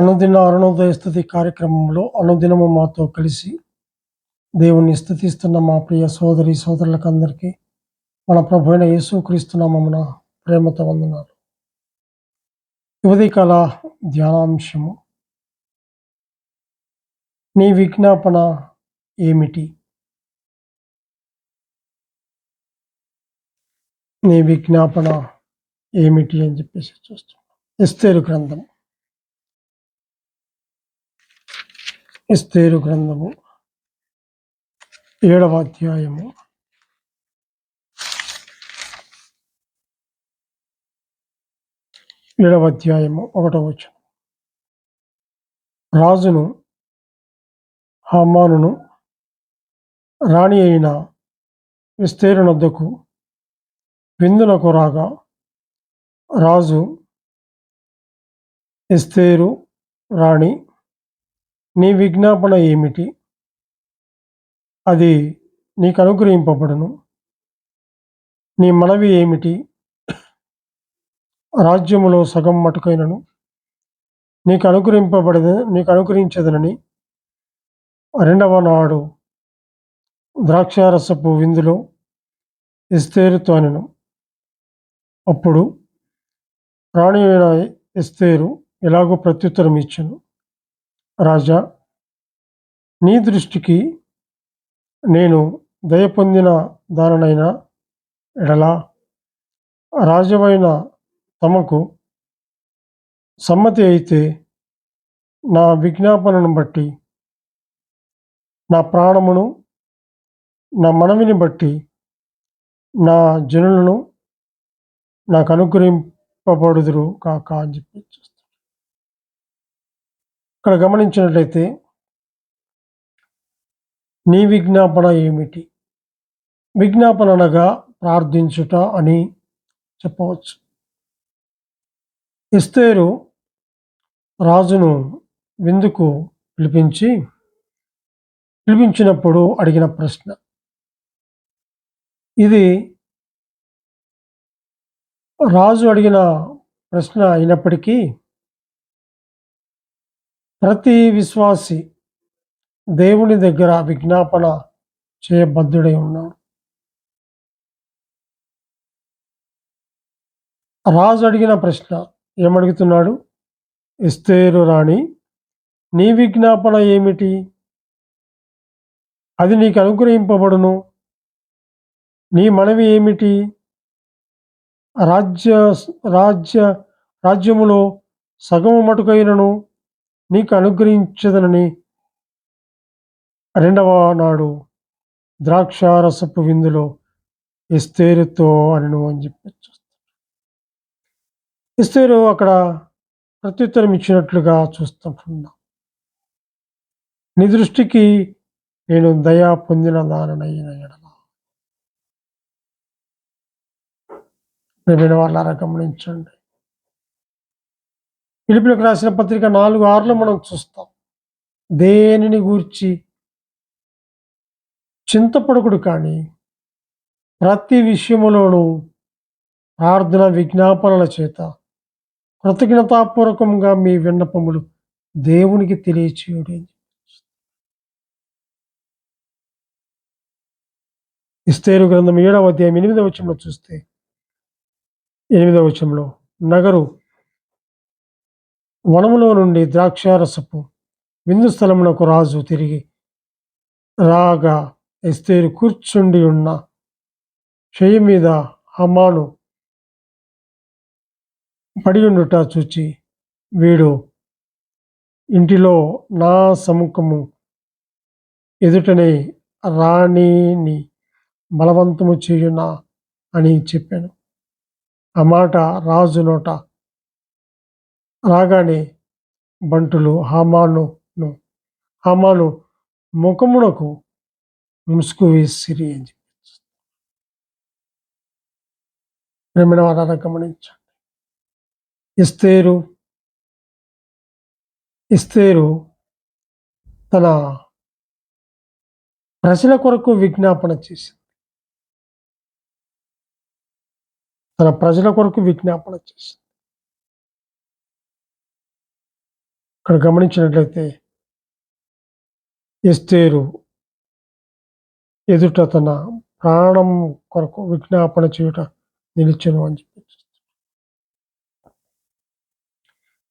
అనుదిన అరుణోదయ స్థుతి కార్యక్రమంలో అనుదినము మాతో కలిసి దేవుణ్ణి స్థుతిస్తున్న మా ప్రియ సోదరి సోదరులకు అందరికీ మన ప్రభు అయిన యేసుక్రీస్తునామమున ప్రేమతో వందనాలు. ఉదయకాల ధ్యానాంశము. నీ విజ్ఞాపన ఏమిటి? నీ విజ్ఞాపన ఏమిటి అని చెప్పేసి చూస్తున్నాం. ఎస్తేరు గ్రంథం ఎస్తేరు గ్రంథము ఏడవ అధ్యాయము. ఏడవ అధ్యాయము ఒకటవ వచనం. రాజును హామానును రాణి అయిన విస్తేరునొద్దకు విందునకు రాగా రాజు ఎస్తేరు రాణి నీ విజ్ఞాపన ఏమిటి? అది నీకు అనుగ్రహింపబడును. నీ మనవి ఏమిటి? రాజ్యములో సగం మటుకైనను. నీకు అనుగ్రహింపబడదు నీకు అనుగ్రహించదనని. రెండవ నాడు ద్రాక్షారసపు విందులో ఎస్తేరుతో అనెను. అప్పుడు రాణి అయిన ఎస్తేరు ఎలాగో ప్రత్యుత్తరం ఇచ్చాను రాజా నీ దృష్టికి నేను దయ పొందిన దాననైనా ఎడలా? రాజవైన తమకు సమ్మతి అయితే నా విజ్ఞాపనను బట్టి నా ప్రాణమును నా మనవిని బట్టి నా జనులను నాకు అనుగ్రహింపబడుదురు కాక అని చెప్పి ఇక్కడ గమనించినట్లయితే నీ విజ్ఞాపన ఏమిటి? విజ్ఞాపన అనగా ప్రార్థించుట అని చెప్పవచ్చు. ఇస్తేరు రాజును విందుకు పిలిపించి పిలిపించినప్పుడు అడిగిన ప్రశ్న. ఇది రాజు అడిగిన ప్రశ్న అయినప్పటికీ ప్రతి విశ్వాసి దేవుని దగ్గర విజ్ఞాపన చేయబద్ధుడై ఉన్నాడు. రాజు అడిగిన ప్రశ్న ఏమడుగుతున్నాడు? ఇస్తేరు రాణి నీ విజ్ఞాపన ఏమిటి? అది నీకు అనుగ్రహింపబడును. నీ మనవి ఏమిటి? రాజ్య రాజ్య రాజ్యములో సగము మటుకైనను నీకు అనుగ్రహించదనని రెండవ నాడు ద్రాక్షారసపు విందులో ఇస్తేరుతో అనను అని చెప్పి ఇస్తేరు అక్కడ ప్రత్యుత్తరం ఇచ్చినట్లుగా చూస్తుంటున్నాం నీ దృష్టికి నేను దయా పొందిన దాననైన ఎడల. ప్రేమైన వాళ్ళారా గమనించండి. పిలుపులకు రాసిన పత్రిక నాలుగు ఆరులో మనం చూస్తాం. దేనిని గూర్చి? చింతపడకుడు కానీ ప్రతి విషయములోనూ ప్రార్థన విజ్ఞాపనల చేత కృతజ్ఞతాపూర్వకంగా మీ విన్నపములు దేవునికి తెలియచేయుడి ఇస్తేరు గ్రంథం ఏడవ అధ్యాయం ఎనిమిదవ వచనంలో చూస్తే ఎనిమిదవ వచనంలో నగరు వనములో నుండి ద్రాక్షారసపు విందు స్థలమునకు రాజు తిరిగి రాగా ఎస్తేరు కూర్చుండి ఉన్న చెయ్యి మీద హమాను పడి ఉండుట చూచి వీడు ఇంటిలో నా సముఖము ఎదుటనే రాణిని బలవంతము చేయునా? అని చెప్పాను. ఆ మాట రాజు నోట రాగానే బంటులు హామానును హామాను ముఖమునకు ముసుగు వేసిరి అని చెప్పి గమనించండి. ఇస్తేరు ఇస్తేరు తన ప్రజల కొరకు విజ్ఞాపన చేసింది. తన ప్రజల కొరకు విజ్ఞాపన చేసింది. ఇక్కడ గమనించినట్లయితే ఎస్తేరు ఎదుట తన ప్రాణం కొరకు విజ్ఞాపన చేయుట నిలిచను అని చెప్పి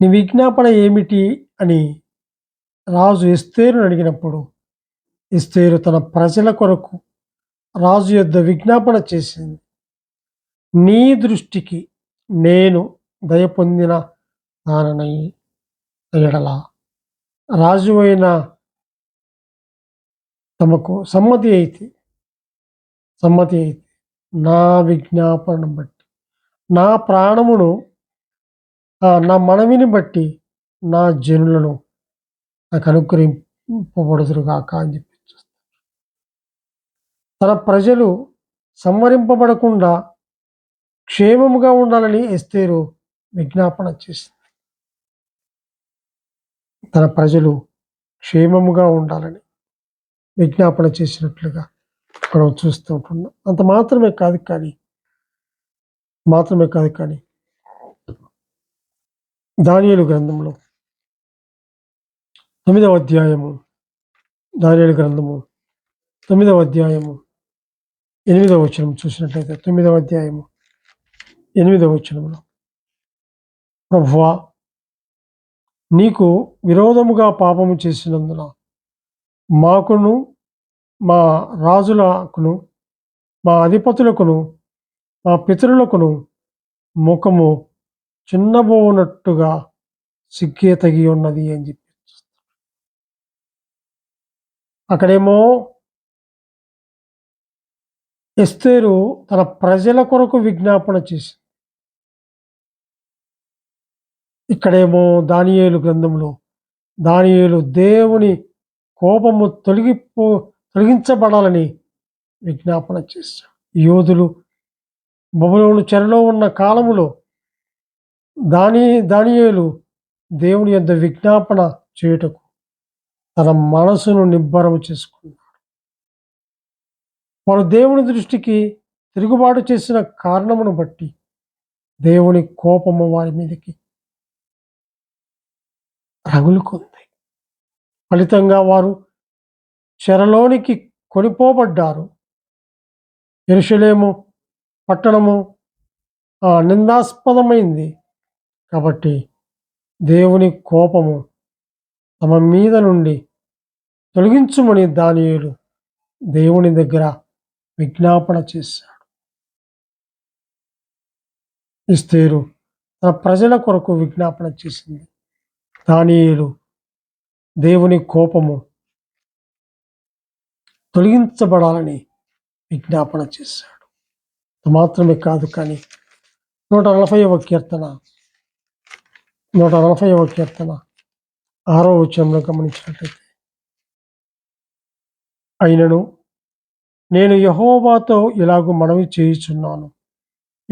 నీ విజ్ఞాపన ఏమిటి అని రాజు ఎస్తేరుని అడిగినప్పుడు ఎస్తేరు తన ప్రజల కొరకు రాజు యొద్ద విజ్ఞాపన చేసింది. నీ దృష్టికి నేను దయ పొందిన దాననై ఎడల. రాజు అయిన తమకు సమ్మతి అయితే సమ్మతి అయితే నా విజ్ఞాపనను బట్టి నా ప్రాణమును నా మనవిని బట్టి నా జనులను నాకు అనుగ్రహింపబడుదురుగాక అని చెప్పి తన ప్రజలు సంవరింపబడకుండా క్షేమముగా ఉండాలని ఎస్తేరు విజ్ఞాపన చేసింది తన ప్రజలు క్షేమముగా ఉండాలని విజ్ఞాపన చేసినట్లుగా మనం చూస్తూ ఉంటున్నాం. అంత మాత్రమే కాదు కానీ మాత్రమే కాదు కానీ దానియేలు గ్రంథంలో తొమ్మిదవ అధ్యాయము దానియేలు గ్రంథము తొమ్మిదవ అధ్యాయము ఎనిమిదవ వచనం చూసినట్లయితే తొమ్మిదవ అధ్యాయము ఎనిమిదవ వచనంలో ప్రభువా నీకు విరోధముగా పాపము చేసినందున మాకును మా రాజులకును మా అధిపతులకును మా పితరులకును ముఖము చిన్నబోనట్టుగా సిగ్గే తగి ఉన్నది అని చెప్పి అక్కడేమో ఎస్తేరు తన ప్రజల కొరకు విజ్ఞాపన చేసింది. ఇక్కడేమో దానియేలు గ్రంథంలో దానియేలు దేవుని కోపము తొలగిపో తొలగించబడాలని విజ్ఞాపన చేశాడు. యోధులు బబులోను చెరలో ఉన్న కాలములో దాని దానియేలు దేవుని యొక్క విజ్ఞాపన చేయుటకు తన మనసును నిబ్బరము చేసుకున్నాడు. వారు దేవుని దృష్టికి తిరుగుబాటు చేసిన కారణమును బట్టి దేవుని కోపము వారి మీదకి రగులుకుంది ఫలితంగా వారు చెరలోనికి కొనిపోబడ్డారు. ఎరుషలేము పట్టణము ఆ, నిందాస్పదమైంది. కాబట్టి దేవుని కోపము తమ మీద నుండి తొలగించుమని దానియులు దేవుని దగ్గర విజ్ఞాపన చేశాడు. ఇస్తేరు తన ప్రజల కొరకు విజ్ఞాపన చేసింది. దానియులు దేవుని కోపము తొలగించబడాలని విజ్ఞాపన చేశాడు. మాత్రమే కాదు కానీ నూట నలభైవ కీర్తన నూట నలభైవ కీర్తన ఆరో వచనంలో గమనించినట్లయితే అయినను నేను యహోవాతో ఇలాగూ మనవి చేయుచున్నాను.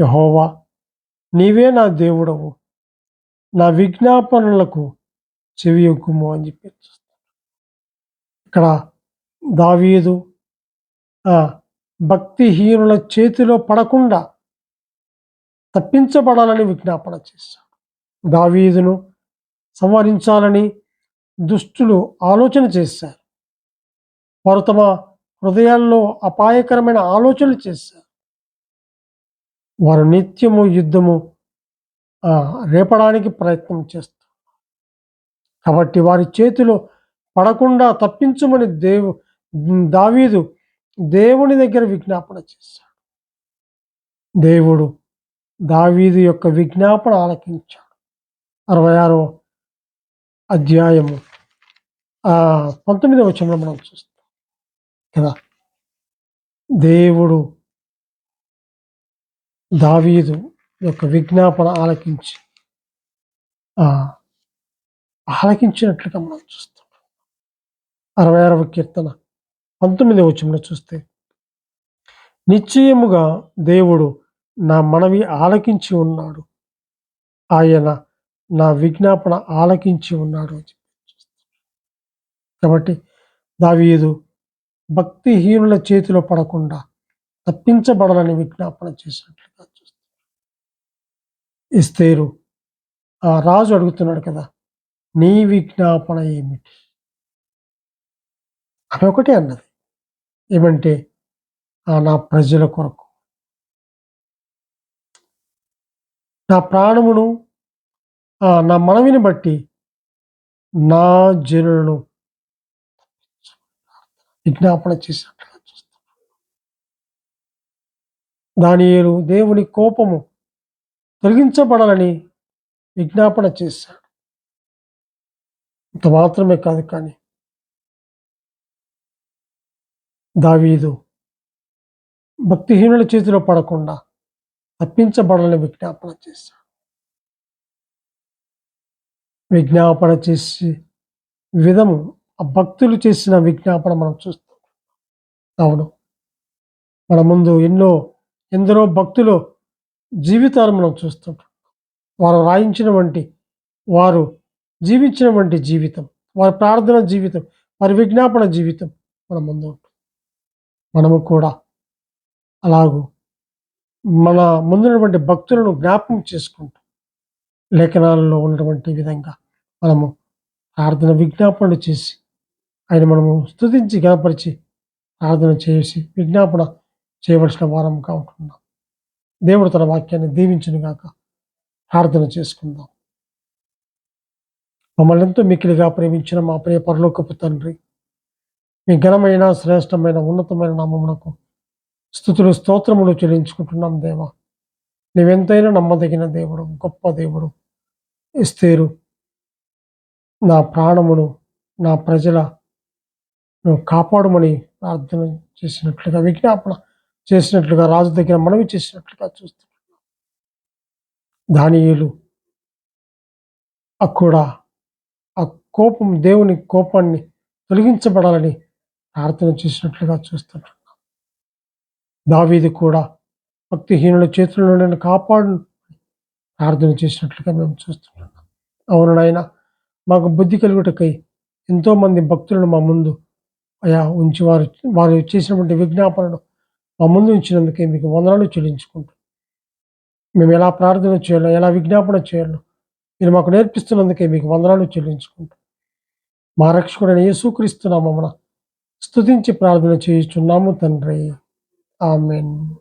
యహోవా నీవే నా దేవుడవు. నా విజ్ఞాపనలకు చెవి యొక్కుము అని చెప్పి ఇక్కడ దావీదు భక్తిహీనుల చేతిలో పడకుండా తప్పించబడాలని విజ్ఞాపన చేశాడు. దావీదును సంహరించాలని దుష్టులు ఆలోచన చేశారు. వారు తమ హృదయాల్లో అపాయకరమైన ఆలోచనలు చేశారు. వారు నిత్యము యుద్ధము రేపడానికి ప్రయత్నం చేస్తారు. కాబట్టి వారి చేతిలో పడకుండా తప్పించమని దేవు దావీదు దేవుని దగ్గర విజ్ఞాపన చేశాడు. దేవుడు దావీదు యొక్క విజ్ఞాపన ఆలకించాడు. అరవై ఆరో అధ్యాయము పంతొమ్మిదవ వచనంలో మనం చూస్తాం కదా. దేవుడు దావీదు యొక్క విజ్ఞాపన ఆలకించి ఆలకించినట్లుగా మనం చూస్తాం. అరవై ఆరవ కీర్తన పంతొమ్మిది వచ్చంలో చూస్తే నిశ్చయముగా దేవుడు నా మనవి ఆలకించి ఉన్నాడు. ఆయన నా విజ్ఞాపన ఆలకించి ఉన్నాడు అని కాబట్టి దావీదు భక్తిహీనుల చేతిలో పడకుండా తప్పించబడాలని విజ్ఞాపన చేసినట్లుగా చూస్తాడు ఇస్తేరు ఆ రాజు అడుగుతున్నాడు కదా నీ విజ్ఞాపన ఏమిటి? అని ఒకటే అన్నది. ఏమంటే ఆ నా ప్రజల కొరకు. నా ప్రాణమును ఆ నా మనవిని బట్టి నా జనులను విజ్ఞాపన చేసినట్లుగా చూస్తాం దానియేలు దేవుని కోపము తొలగించబడాలని విజ్ఞాపన చేశాడు ఇంత మాత్రమే కాదు కానీ దావీదు భక్తిహీనుల చేతిలో పడకుండా తప్పించబడాలని విజ్ఞాపన చేశాడు. విజ్ఞాపన చేసి విధము ఆ భక్తులు చేసిన విజ్ఞాపన మనం చూస్తాం. అవును. మన ముందు ఎన్నో ఎందరో భక్తులు జీవితాలు మనం చూస్తుంటాం. వారు రాయించిన వంటి వారు జీవించిన వంటి జీవితం వారి ప్రార్థన జీవితం వారి విజ్ఞాపన జీవితం మన ముందు ఉంటుంది. మనము కూడా అలాగూ మన ముందున్నటువంటి భక్తులను జ్ఞాపకం చేసుకుంటూ లేఖనాలలో ఉన్నటువంటి విధంగా మనము ప్రార్థన విజ్ఞాపనలు చేసి ఆయన మనము స్థుతించి గణపరిచి ప్రార్థన చేసి విజ్ఞాపన చేయవలసిన వారంగా ఉంటున్నాం. దేవుడు తన వాక్యాన్ని దీవించునుగాక ప్రార్థన చేసుకుందాం. మమ్మల్ని ఎంతో మిక్కిలిగా ప్రేమించిన మా ప్రియ పరలోకపు తండ్రి. మీ ఘనమైన శ్రేష్టమైన ఉన్నతమైన నామమునకు స్థుతులు స్తోత్రములు చెల్లించుకుంటున్నాం దేవా. నీవెంతైనా నమ్మదగిన దేవుడు గొప్ప దేవుడు. ఇస్తేరు నా ప్రాణమును నా ప్రజల నువ్వు కాపాడమని ప్రార్థన చేసినట్లుగా విజ్ఞాపన చేసినట్లుగా రాజు దగ్గర మనవి చేసినట్లుగా చూస్తున్నాం. దానియులు అక్కడ కోపం దేవుని కోపాన్ని తొలగించబడాలని ప్రార్థన చేసినట్లుగా చూస్తున్నాం. దావీది కూడా భక్తిహీనుల చేతుల్లో నేను కాపాడు ప్రార్థన చేసినట్లుగా మేము చూస్తున్నాం. అవును నాయన మాకు బుద్ధి కలుగుటకై ఎంతోమంది భక్తులను మా ముందు అయా ఉంచి వారు వారు చేసినటువంటి విజ్ఞాపనను మా ముందు ఉంచినందుకే మీకు వందనాలు చెల్లించుకుంటాం మేము ఎలా ప్రార్థన చేయాలో ఎలా విజ్ఞాపన చేయాలో మీరు మాకు నేర్పిస్తున్నందుకే మీకు వందనాలు చెల్లించుకుంటాం మా రక్షకుడైన యేసుక్రీస్తున్నామమ్మన స్తుతించి ప్రార్థన చేయుచున్నాము తండ్రి. ఆమెన్.